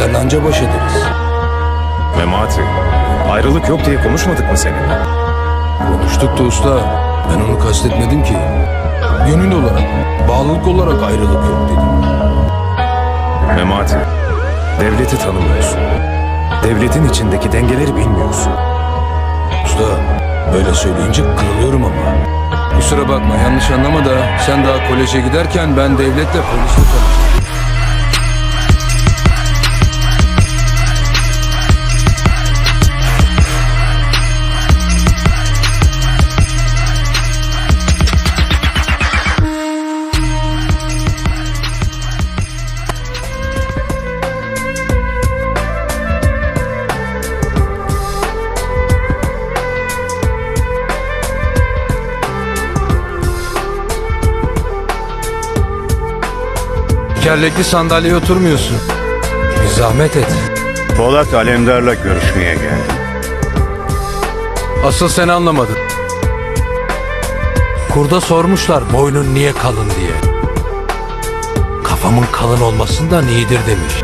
bizlerle anca baş ederiz. Memati, ayrılık yok diye konuşmadık mı seninle? Konuştuk da usta. Ben onu kastetmedim ki. Gönül olarak, bağlılık olarak ayrılık yok dedim. Memati, devleti tanımıyorsun. Devletin içindeki dengeleri bilmiyorsun. Usta böyle söyleyince kırılıyorum ama. Kusura bakma yanlış anlama da sen daha koleje giderken ben devletle polisle tanıştım. Kerlekli sandalyeye oturmuyorsun. Bir zahmet et. Polat Alemdar'la görüşmeye geldim. Asıl sen anlamadın. Kurda sormuşlar boynun niye kalın diye. Kafamın kalın olmasından iyidir demiş.